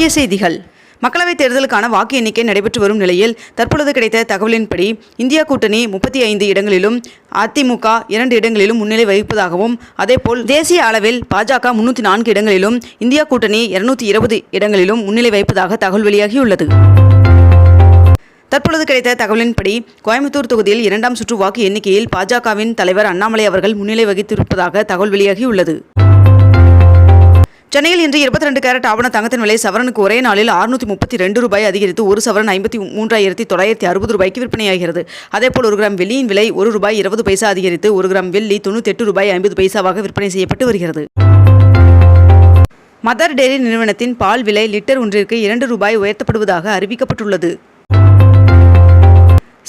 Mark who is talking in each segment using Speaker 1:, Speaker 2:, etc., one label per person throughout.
Speaker 1: முக்கிய செய்திகள். மக்களவைத் தேர்தலுக்கான வாக்கு எண்ணிக்கை நடைபெற்று வரும் நிலையில் தற்பொழுது கிடைத்த தகவலின்படி இந்தியா கூட்டணி முப்பத்தி ஐந்து இடங்களிலும் அதிமுக இரண்டு இடங்களிலும் முன்னிலை வகிப்பதாகவும் அதேபோல் தேசிய அளவில் பாஜக முன்னூற்றி நான்கு இடங்களிலும் இந்தியா கூட்டணி இருநூத்தி இருபது இடங்களிலும் முன்னிலை வகிப்பதாக தகவல் வெளியாகியுள்ளது. தற்பொழுது கிடைத்த தகவலின்படி கோயம்புத்தூர் தொகுதியில் இரண்டாம் சுற்று வாக்கு எண்ணிக்கையில் பாஜகவின் தலைவர் அண்ணாமலை அவர்கள் முன்னிலை வகித்திருப்பதாக தகவல் வெளியாகியுள்ளது. சென்னையில் இன்று இருபத்தி ரெண்டு கேரட் ஆவண தங்கத்தின் விலை சவரனுக்கு ஒரே நாளில் அறுநூற்றி முப்பத்தி ரெண்டு ரூபாய் அதிகரித்து ஒரு சவரன் ஐம்பத்தி மூன்றாயிரத்தி தொள்ளாயிரத்தி அறுபது ரூபாய்க்கு விற்பனையாகிறது. அதேபோல் ஒரு கிராம் வெள்ளியின் விலை ஒரு ரூபாய் இருபது பைசா அதிகரித்து ஒரு கிராம் வெள்ளி தொண்ணூற்றி எட்டு ரூபாய் ஐம்பது பைசாவாக விற்பனை செய்யப்பட்டு வருகிறது. மதர் டெய்ரி நிறுவனத்தின் பால் விலை லிட்டர் ஒன்றிற்கு இரண்டு ரூபாய் உயர்த்தப்படுவதாக அறிவிக்கப்பட்டுள்ளது.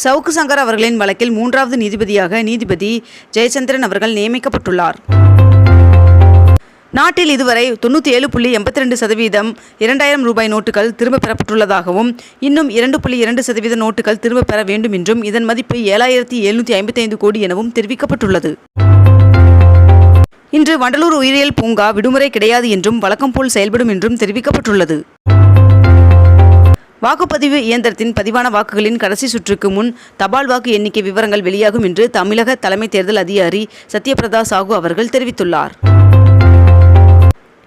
Speaker 1: சவுக்கு சங்கர் அவர்களின் வழக்கில் மூன்றாவது நீதிபதியாக நீதிபதி ஜெயச்சந்திரன் அவர்கள் நியமிக்கப்பட்டுள்ளார். நாட்டில் இதுவரை தொண்ணூற்றி ஏழு புள்ளி எண்பத்தி ரெண்டு சதவீதம் இரண்டாயிரம் ரூபாய் நோட்டுகள் திரும்ப பெறப்பட்டுள்ளதாகவும் இன்னும் இரண்டு புள்ளி இரண்டு சதவீத நோட்டுகள் திரும்பப் பெற வேண்டும் என்றும் இதன் மதிப்பு ஏழாயிரத்தி எழுநூற்றி ஐம்பத்தைந்து கோடி எனவும் தெரிவிக்கப்பட்டுள்ளது. இன்று வண்டலூர் உயிரியல் பூங்கா விடுமுறை கிடையாது என்றும் வழக்கம் போல் செயல்படும் என்றும் தெரிவிக்கப்பட்டுள்ளது. வாக்குப்பதிவு இயந்திரத்தின் பதிவான வாக்குகளின் கடைசி சுற்றுக்கு முன் தபால் வாக்கு எண்ணிக்கை விவரங்கள் வெளியாகும் என்று தமிழக தலைமை தேர்தல் அதிகாரி சத்யபிரதா சாஹூ அவர்கள் தெரிவித்துள்ளார்.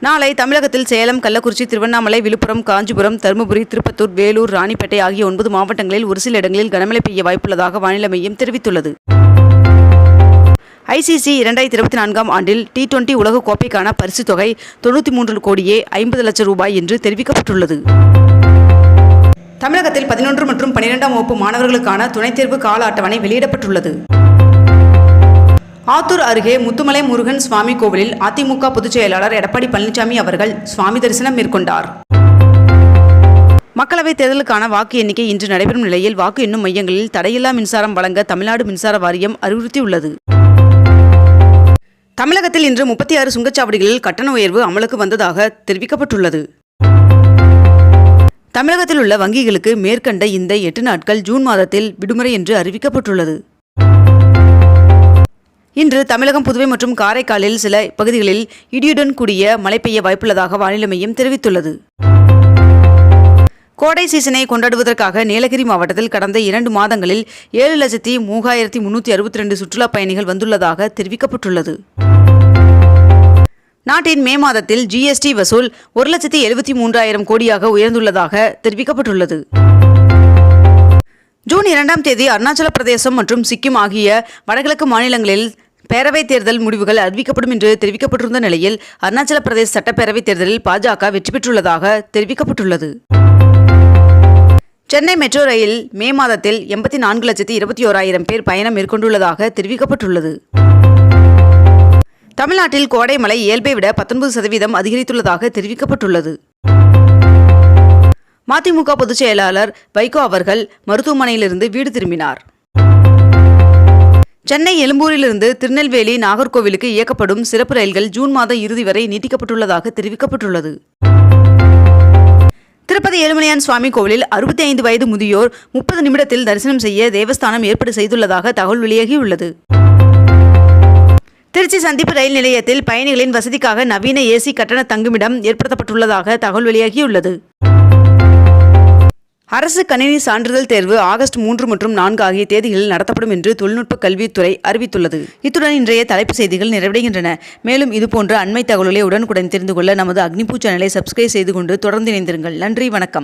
Speaker 1: நாளை தமிழகத்தில் சேலம் கள்ளக்குறிச்சி திருவண்ணாமலை விழுப்புரம் காஞ்சிபுரம் தருமபுரி திருப்பத்தூர் வேலூர் ராணிப்பேட்டை ஆகிய ஒன்பது மாவட்டங்களில் ஒரு சில இடங்களில் கனமழை பெய்ய வாய்ப்புள்ளதாக வானிலை மையம் தெரிவித்துள்ளது. ஐசிசி இரண்டாயிரத்தி இருபத்தி நான்காம் ஆண்டில் டி டுவெண்டி உலகக் கோப்பைக்கான பரிசுத் தொகை தொண்ணூற்றி மூன்று கோடியே ஐம்பது லட்சம் ரூபாய் என்று தெரிவிக்கப்பட்டுள்ளது. தமிழகத்தில் பதினொன்று மற்றும் பனிரெண்டாம் வகுப்பு மாணவர்களுக்கான துணைத் தேர்வு கால அட்டவணை வெளியிடப்பட்டுள்ளது. ஆத்தூர் அருகே முத்துமலை முருகன் சுவாமி கோவிலில் அதிமுக பொதுச் செயலாளர் எடப்பாடி பழனிசாமி அவர்கள் சுவாமி தரிசனம் மேற்கொண்டார். மக்களவைத் தேர்தலுக்கான வாக்கு எண்ணிக்கை இன்று நடைபெறும் நிலையில் வாக்கு எண்ணும் மையங்களில் தடையில்லா மின்சாரம் வழங்க தமிழ்நாடு மின்சார வாரியம் அறிவுறுத்தியுள்ளது. தமிழகத்தில் இன்று முப்பத்தி ஆறு சுங்கச்சாவடிகளில் கட்டண உயர்வு அமலுக்கு வந்ததாக தெரிவிக்கப்பட்டுள்ளது. தமிழகத்தில் உள்ள வங்கிகளுக்கு மேற்கண்ட இந்த எட்டு நாட்கள் ஜூன் மாதத்தில் விடுமுறை என்று அறிவிக்கப்பட்டுள்ளது. இன்று தமிழகம் புதுவை மற்றும் காரைக்காலில் சில பகுதிகளில் இடியுடன் கூடிய மழை பெய்ய வாய்ப்புள்ளதாக வானிலை மையம் தெரிவித்துள்ளது. கோடை சீசனை கொண்டாடுவதற்காக நீலகிரி மாவட்டத்தில் கடந்த இரண்டு மாதங்களில் ஏழு லட்சத்தி மூவாயிரத்தி முன்னூற்றி அறுபத்தி ரெண்டு சுற்றுலாப் பயணிகள் வந்துள்ளதாக தெரிவிக்கப்பட்டுள்ளது. நாட்டின் மே மாதத்தில் ஜிஎஸ்டி வசூல் ஒரு லட்சத்தி எழுபத்தி மூன்றாயிரம் கோடியாக உயர்ந்துள்ளதாக தெரிவிக்கப்பட்டுள்ளது. ஜூன் இரண்டாம் தேதி அருணாச்சல பிரதேசம் மற்றும் சிக்கிம் ஆகிய வடகிழக்கு மாநிலங்களில் பேரவைத் தேர்தல் முடிவுகள் அறிவிக்கப்படும் என்று தெரிவிக்கப்பட்டிருந்த நிலையில் அருணாச்சல பிரதேச சட்டப்பேரவைத் தேர்தலில் பாஜக வெற்றி பெற்றுள்ளதாக தெரிவிக்கப்பட்டுள்ளது. சென்னை மெட்ரோ ரயில் மே மாதத்தில் எண்பத்தி நான்கு லட்சத்தி இருபத்தி ஓராயிரம் பேர் பயணம் மேற்கொண்டுள்ளதாக தெரிவிக்கப்பட்டுள்ளது. தமிழ்நாட்டில் கோடை மழை இயல்பை விட பத்தொன்பது சதவீதம் அதிகரித்துள்ளதாக தெரிவிக்கப்பட்டுள்ளது. மதிமுக பொதுச் செயலாளர் வைகோ அவர்கள் மருத்துவமனையிலிருந்து வீடு திரும்பினார். சென்னை எழும்பூரிலிருந்து திருநெல்வேலி நாகர்கோவிலுக்கு இயக்கப்படும் சிறப்பு ரயில்கள் ஜூன் மாத இறுதி வரை நீட்டிக்கப்பட்டுள்ளதாக தெரிவிக்கப்பட்டுள்ளது. திருப்பதி ஏழுமலையான் சுவாமி கோவிலில் அறுபத்தி ஐந்து வயது முதியோர் முப்பது நிமிடத்தில் தரிசனம் செய்ய தேவஸ்தானம் ஏற்பாடு செய்துள்ளதாக தகவல் வெளியாகியுள்ளது. திருச்சி சந்திப்பு ரயில் நிலையத்தில் பயணிகளின் வசதிக்காக நவீன ஏசி கட்டண தங்குமிடம் ஏற்படுத்தப்பட்டுள்ளதாக தகவல் வெளியாகியுள்ளது. அரசு கணினி சான்றிதழ் தேர்வு ஆகஸ்ட் மூன்று மற்றும் நான்கு ஆகிய தேதிகளில் நடத்தப்படும் என்று தொழில்நுட்ப கல்வித்துறை அறிவித்துள்ளது. இத்துடன் இன்றைய தலைப்பு செய்திகள் நிறைவடைகின்றன. மேலும் இதுபோன்ற அண்மை தகவல்களை உடனுக்குடன் தெரிந்து கொள்ள நமது அக்னிபூ சேனலை சப்ஸ்கிரைப் செய்து கொண்டு தொடர்ந்து இணைந்திருங்கள். நன்றி வணக்கம்.